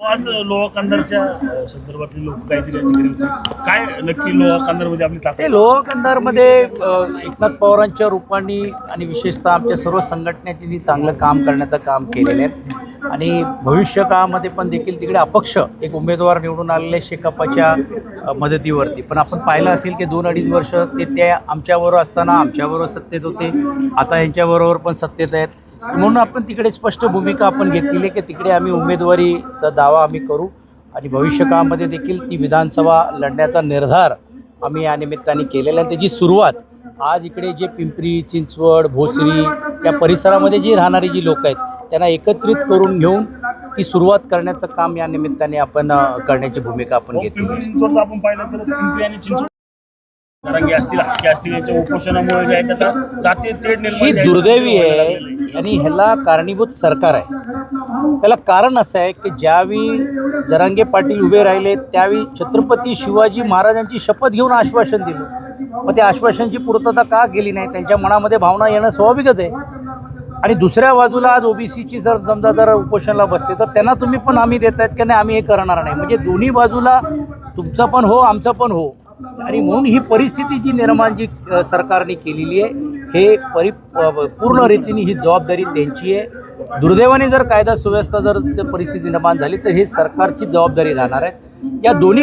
हो, आज लोहा कंदारच्या संदर्भातले लोक काहीतरी या ठिकाणी होते. काय नक्की लोहा कंदारमध्ये आपली ताकद? ते लोह कंधारमध्ये एकनाथ पवारांच्या रूपाने आणि विशेषतः आमच्या सर्व संघटनेने चांगलं काम करण्याचं काम केलेलं आहे. आणि भविष्य काळामध्ये पण देखील तिकडे अपक्ष एक उमेदवार निवडून आलेले शेकापाच्या अ, मदतीवरती. पण आपण पाहिलं असेल की दोन अडीच वर्ष ते त्या आमच्याबरोबर असताना आमच्याबरोबर सत्तेत होते. आता यांच्याबरोबर पण सत्तेत आहेत. म्हणून आपण तिकडे स्पष्ट भूमिका आपण घेतलेली आहे की तिकडे आम्ही उमेदवारीचा दावा आम्ही करू आणि भविष्य काळामध्ये देखील ती विधानसभा लढण्याचा निर्धार आम्ही या निमित्ताने केलेला आहे. त्याची सुरुवात आज इकडे जे पिंपरी चिंचवड भोसरी या परिसरामध्ये जी राहणारी जी लोक आहेत त्यांना एकत्रित करून घेऊन ती सुरुवात करण्याचं काम या निमित्ताने आपण करण्याची भूमिका आपण घेतली पिंपरी आणि चिंचवड जरांगे असतील हक्के असतील यांच्या उपोषणामुळे जे आहे जाते निर्माण ही दुर्दैवी आहे. आणि ह्याला कारणीभूत सरकार आहे. त्याला कारण असं आहे की ज्यावेळी जरांगे पाटील उभे राहिले त्यावेळी छत्रपती शिवाजी महाराजांची शपथ घेऊन आश्वासन दिलं. मग त्या आश्वासनची पूर्तता का केली नाही? त्यांच्या मनामध्ये भावना येणं स्वाभाविकच आहे. आणि दुसऱ्या बाजूला आज ओबीसीची जर समजा जर उपोषणाला बसते तर त्यांना तुम्ही पण आम्ही देत आहेत की नाही आम्ही हे करणार नाही. म्हणजे दोन्ही बाजूला तुमचं पण हो आमचं पण हो. आणि म्हणून ही परिस्थिती जी निर्माण जी सरकारने केलेली आहे हे परि पूर्ण रीतीने ही जबाबदारी त्यांची आहे. दुर्दैवाने जर कायदा सुव्यवस्था जर जर परिस्थिती निर्माण झाली तर हे सरकारची जबाबदारी राहणार आहे. या दोन्ही